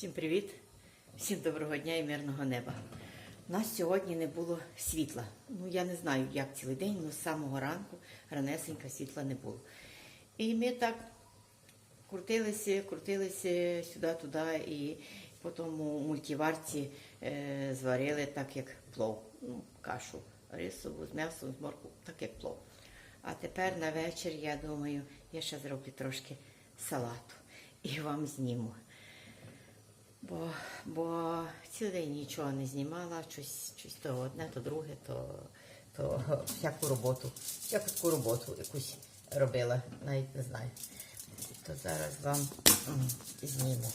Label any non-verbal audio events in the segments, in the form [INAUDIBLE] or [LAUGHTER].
Всім привіт, всім доброго дня і мирного неба. У нас сьогодні не було світла. Ну я не знаю, як цілий день, але з самого ранку ранесенька світла не було. І ми так крутилися, крутилися сюди-туди, і потім у мультиварці е, зварили так, як плов. Ну, кашу рисову з м'ясом, з моркву, так як плов. А тепер на вечір, я думаю, я ще зроблю трошки салату і вам зніму. Бо, бо цілий день нічого не знімала, щось, щось то одне, то друге, то, то всяку роботу, всяку таку роботу якусь робила, навіть не знаю. То зараз вам зніму,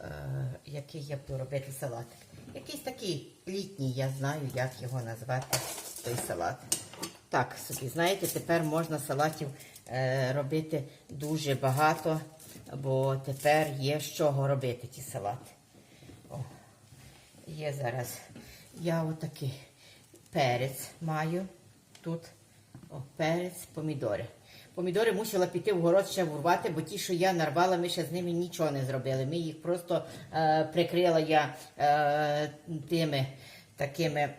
е, який я буду робити салатик. Якийсь такий літній, я знаю, як його назвати, той салат. Так, собі, знаєте, тепер можна салатів е, робити дуже багато, бо тепер є з чого робити ті салати. Є зараз. Я отакий перець маю. Тут о, перець, помідори. Помідори мусила піти в город ще урвати, бо ті, що я нарвала, ми ще з ними нічого не зробили. Ми їх просто е, прикрила я е, тими такими.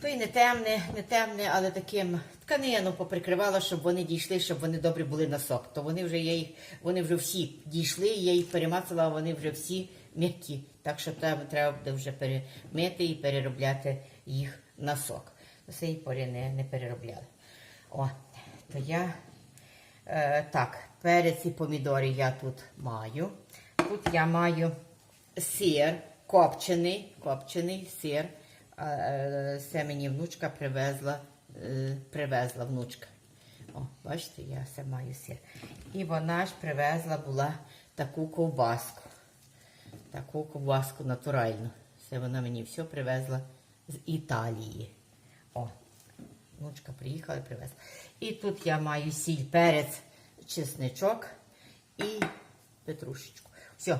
то й не темне, не темне, але таким тканину поприкривала, щоб вони дійшли, щоб вони добре були на сок. То вони вже я їх, вони вже всі дійшли, я їх перемацала, а вони вже всі м'які. Так що треба, треба буде вже перемити і переробляти їх на сок. До цієї порі не, не переробляли. О, то я е, так, перець і помідори я тут маю. Тут я маю сир копчений, копчений сир. Е, Це мені внучка привезла, е, привезла внучка. О, бачите, я все маю сир. І вона ж привезла була таку ковбаску. Таку ковбаску натуральну. Це вона мені все привезла з Італії. О, внучка приїхала і привезла. І тут я маю сіль, перець, чесничок і петрушечку. Все.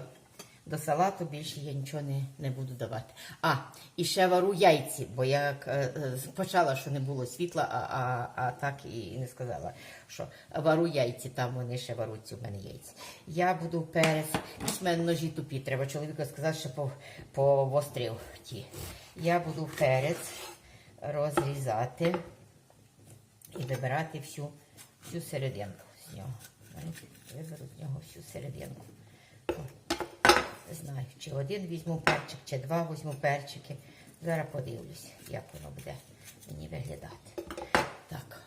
До салату більше я нічого не, не буду давати. А, і ще вару яйці, бо я е, е, почала, що не було світла, а, а, а так і не сказала, що вару яйці, там вони ще варуться у мене яйці. Я буду перець, в мене ножі тупі, треба чоловіку сказати, що по, повострив ті. Я буду перець розрізати і вибирати всю, всю серединку з нього. Виберу з нього всю серединку. Не знаю, чи один візьму перчик, чи два візьму перчики. Зараз подивлюсь, як воно буде мені виглядати. Так.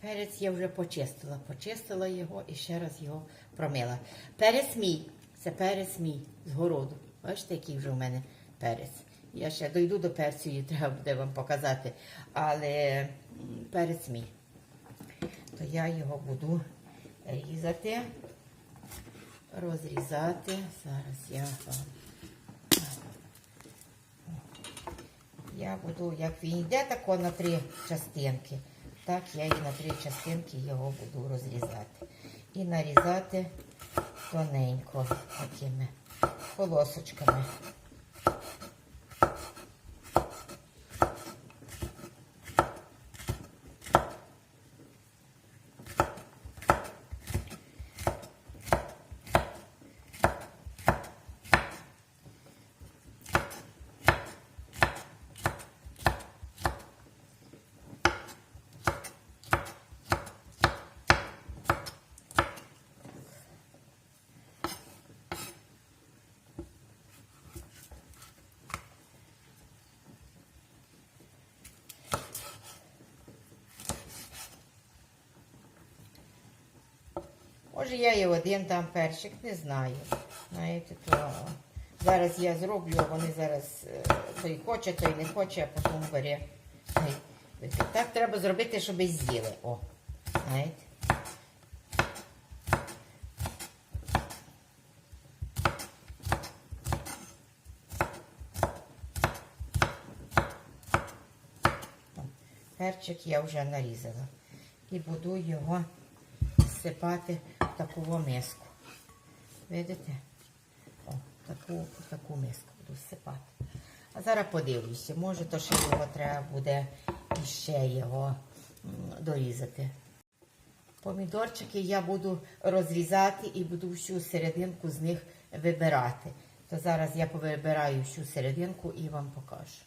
Перець я вже почистила. Почистила його і ще раз його промила. Перець мій. Це перець мій з городу. Бачите, який вже в мене перець. Я ще дойду до перцю треба буде вам показати. Але перець мій. То я його буду різати розрізати. Зараз я вам. Я буду, як він йде тако на три частинки, так я і на три частинки його буду розрізати. І нарізати тоненько такими полосочками. Може я і один там перчик, не знаю. Знаєте, то зараз я зроблю, вони зараз е, той хоче, той не хоче, а потім бере. Так треба зробити, щоб з'їли. О, знаєте. Перчик я вже нарізала. І буду його всипати в таку миску. Видите? О, таку, таку миску буду всипати. А зараз подивлюся, може, то ще його треба буде іще його дорізати. Помідорчики я буду розрізати і буду всю серединку з них вибирати. То зараз я повибираю всю серединку і вам покажу.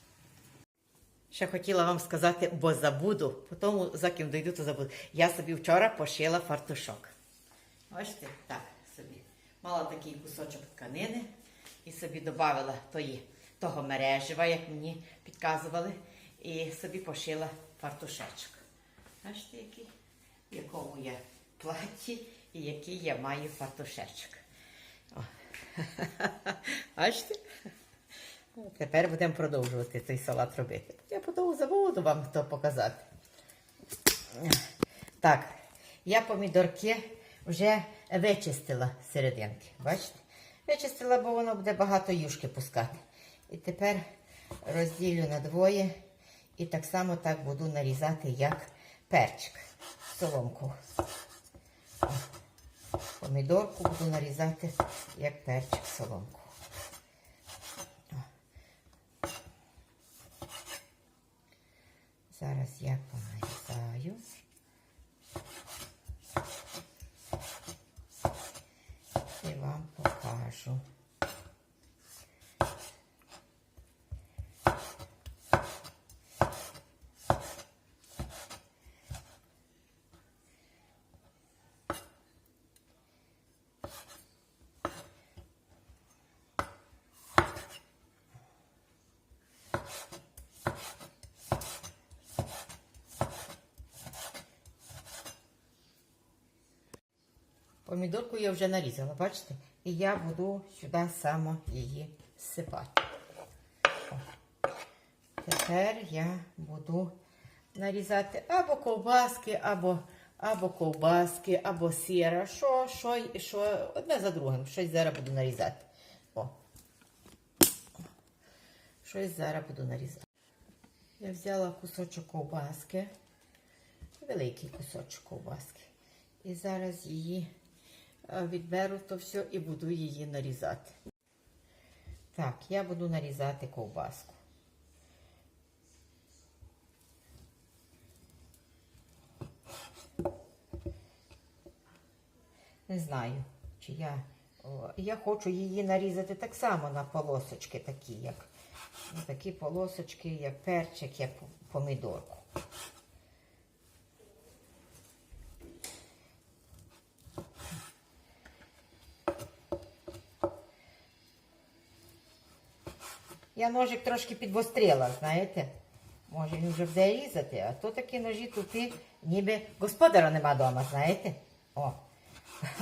Ще хотіла вам сказати, бо забуду, потім за ким дойду, то забуду. Я собі вчора пошила фартушок. Бачите, так собі. Мала такий кусочок тканини і собі додавала того мережева, як мені підказували, і собі пошила фартушечок. Бачите, який? В якому я платі і який я маю фартушечок. О. [LAUGHS] Бачите? Ну, Тепер будемо продовжувати цей салат робити. Я потім забуду вам то показати. Так, я помідорки вже вичистила серединки. Бачите? Вичистила, бо воно буде багато юшки пускати. І тепер розділю на двоє і так само так буду нарізати, як перчик. Соломку. Помідорку буду нарізати, як перчик соломку. Зараз я понарізаю. І вам покажу. Помідорку я вже нарізала, бачите? І я буду сюди само її сипати. Тепер я буду нарізати або ковбаски, або, або ковбаски, або сира. Що, що, що, одне за другим. Щось зараз буду нарізати. О. Щось зараз буду нарізати. Я взяла кусочок ковбаски, великий кусочок ковбаски. І зараз її відберу то все і буду її нарізати. Так, я буду нарізати ковбаску. Не знаю, чи я. о, Я хочу її нарізати так само на полосочки, такі, як такі полосочки, як перчик, як помідорку. Я ножик трошки підвострила, знаєте. Може він вже буде різати, а то такі ножі тупі, ніби господара нема вдома, знаєте. О. [LAUGHS]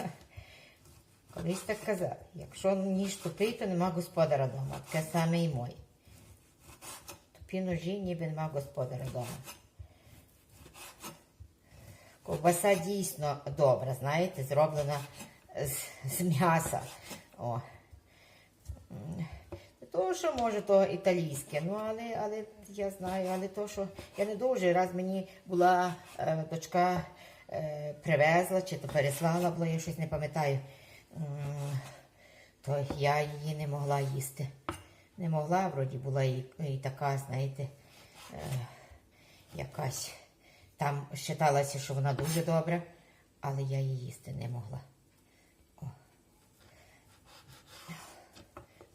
Колись так казав, якщо ніж тупий, то нема господара вдома. Таке саме і моє. Тупі ножі, ніби нема господара вдома. Ковбаса дійсно добра, знаєте, зроблена з, з м'яса. О. То, що може то італійське, ну але, але я знаю, але то, що я не дуже. Раз мені була е, дочка е, привезла чи то переслала, бо я щось не пам'ятаю, то я її не могла їсти. Не могла, вроді була і, і така, знаєте, е, якась. Там вважалося, що вона дуже добра, але я її їсти не могла.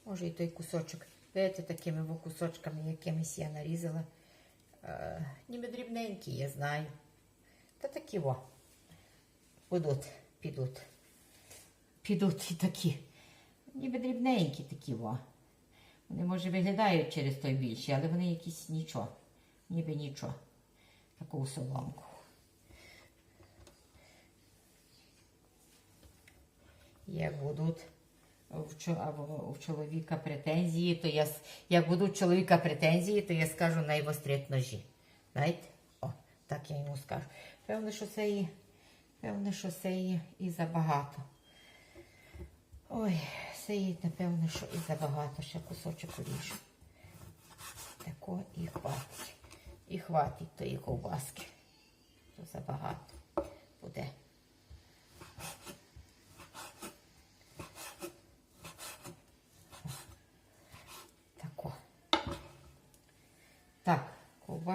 Може і той кусочок. Видите, такими кусочками якимись я нарізала. Е, ніби дрібненькі, я знаю. Та такі во. Будуть, підуть. Підуть і такі. Ніби дрібненькі такі во. Вони, може, виглядають через той більші, але вони якісь нічого. Ніби нічого. Таку соломку. Як будуть в чоловіка претензії, то я як будуть в чоловіка претензії, то я скажу найвострять ножі. Знаєте? О, так я йому скажу. Певно, що це і, певно, що це і, і забагато. Ой, це і, напевно, що і забагато. Ще кусочок уріжу. Тако і хватить. І хватить тої ковбаски. То забагато буде. Тако.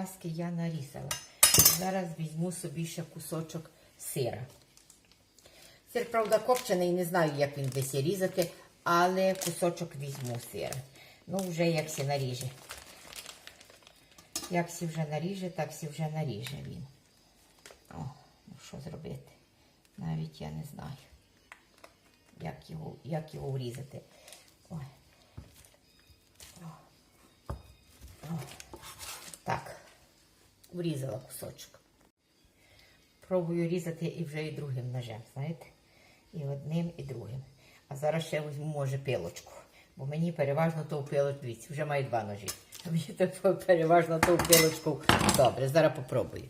Ковбаски я нарізала. Зараз візьму собі ще кусочок сира. Сир, правда, копчений, не знаю, як він десь різати, але кусочок візьму сира. Ну, вже як сі наріже. Як сі вже наріже, так сі вже наріже він. О, ну що зробити? Навіть я не знаю, як його, як його врізати. Ой. О. О. Так, врізала кусочок. Пробую різати і вже і другим ножем, знаєте? І одним, і другим. А зараз ще візьму, може, пилочку. Бо мені переважно то пилочку, дивіться, вже маю два ножі. А мені переважно то пилочку. Добре, зараз попробую.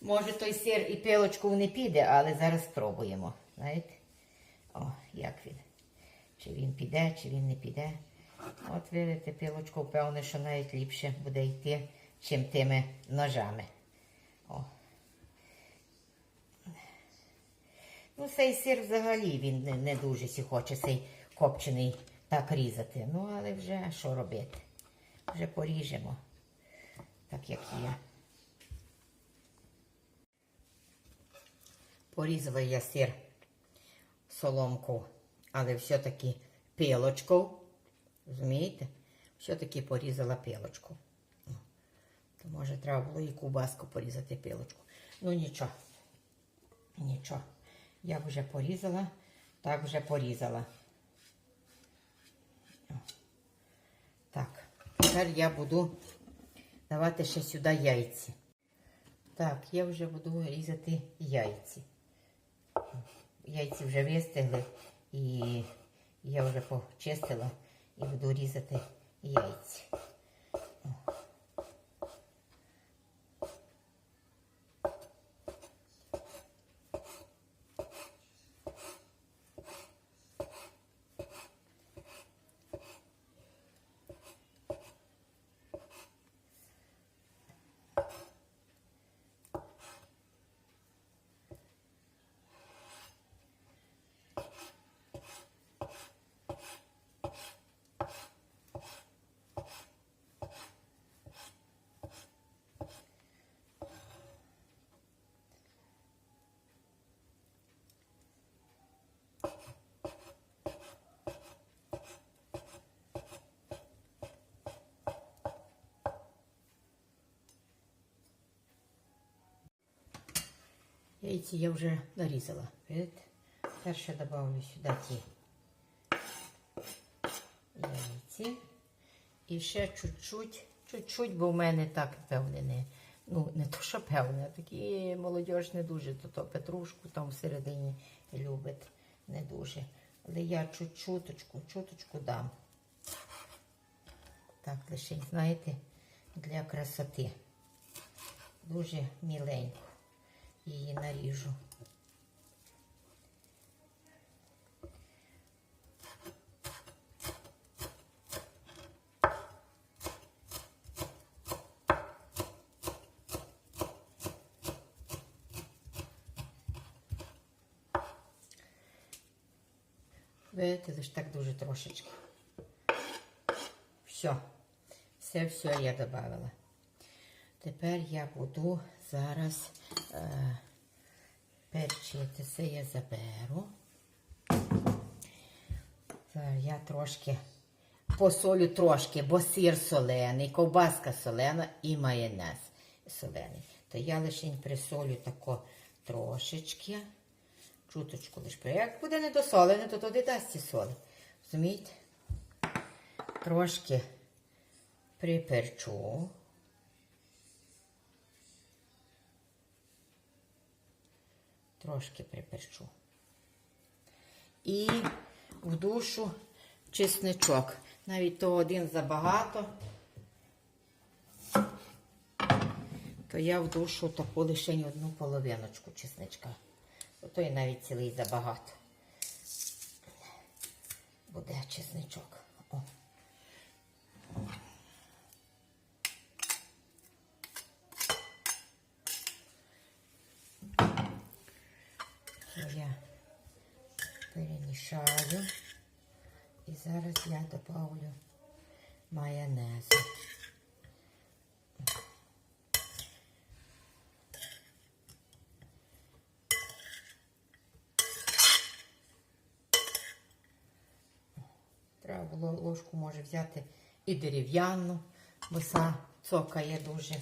Може, той сир і пилочку не піде, але зараз спробуємо. Знаєте? О, як він. Чи він піде, чи він не піде. От видите, пилочку, певне, що навіть ліпше буде йти, чим тими ножами. О. Ну, цей сир взагалі він не, не дуже сі хоче цей копчений так різати. Ну, але вже що робити? Вже поріжемо, так як є. Порізала я сир соломку, але все-таки пилочку. Розумієте? Все-таки порізала пилочку. Ну, То може треба було і кубаску порізати пилочку. Ну нічого. Нічого. Я вже порізала, так вже порізала. Так, тепер я буду давати ще сюди яйці. Так, я вже буду різати яйці. Яйці вже вистигли і я вже почистила і буду різати яйці. Яйці я вже нарізала. Видите? Тепер добавлю сюди ті яйці. І ще чуть-чуть, чуть-чуть, бо в мене так певне не. Ну, не то, що певне, а такі молодіж не дуже, то, то петрушку там всередині любить не дуже. Але я чуть-чуточку, чуточку дам. Так, лише, знаєте, для красоти. Дуже міленько її наріжу. Видите, лише так дуже трошечки. Все. Все, все я додавала. Тепер я буду зараз перчити. Це я заберу. Зараз я трошки посолю трошки, бо сир солений, ковбаска солена і майонез солений. То я лише присолю тако трошечки. Чуточку лише. Як буде недосолене, то туди дасть ці соли. Розумієте? Трошки приперчу. Трошки приперчу. І в душу чесничок. Навіть то один забагато, то я в душу таку лише одну половиночку чесничка. Ото і навіть цілий забагато. Буде чесничок. Зараз я добавлю майонезу. Треба було ложку може взяти і дерев'яну, бо са цокає дуже.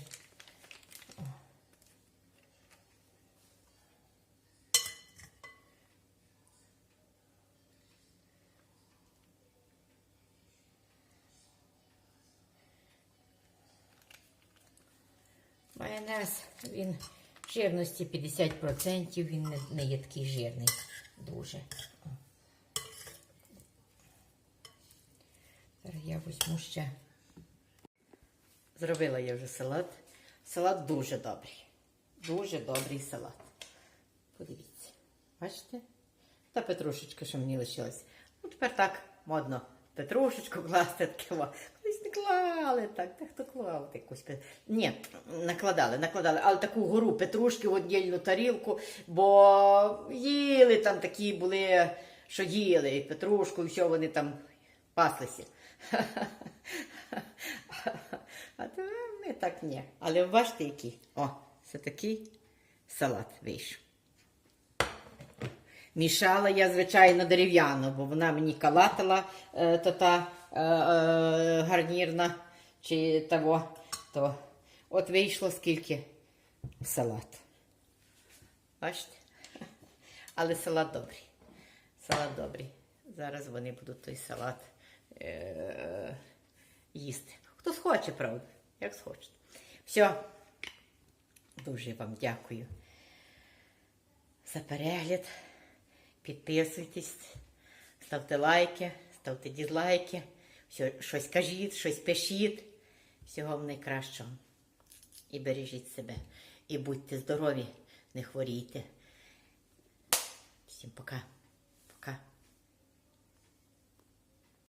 Жирності 50%, він не, не є такий жирний дуже. Зараз я візьму ще. Зробила я вже салат. Салат дуже добрий. Дуже добрий салат. Подивіться. Бачите? Та петрушечка, що мені лишилась. Ну, тепер так модно. Петрушечку класти таке. Клали так. Та хто клав якусь Ні, накладали, накладали. Але таку гору петрушки в віддільну тарілку, бо їли там такі були, що їли, і петрушку, і все вони там паслися. А то ми так ні. Але бачите, який. О, це такий салат вийшов. Мішала я, звичайно, дерев'яну, бо вона мені калатала е, то та е, е, гарнірна чи того. То от вийшло скільки салат. Бачите? Але салат добрий. Салат добрий. Зараз вони будуть той салат е, їсти. Хто схоче, правда, як схочете. Все. Дуже вам дякую за перегляд. Підписуйтесь, ставте лайки, ставте дізлайки, щось кажіть, щось пишіть. Всього вам найкращого. І бережіть себе. І будьте здорові, не хворійте. Всім пока. Пока.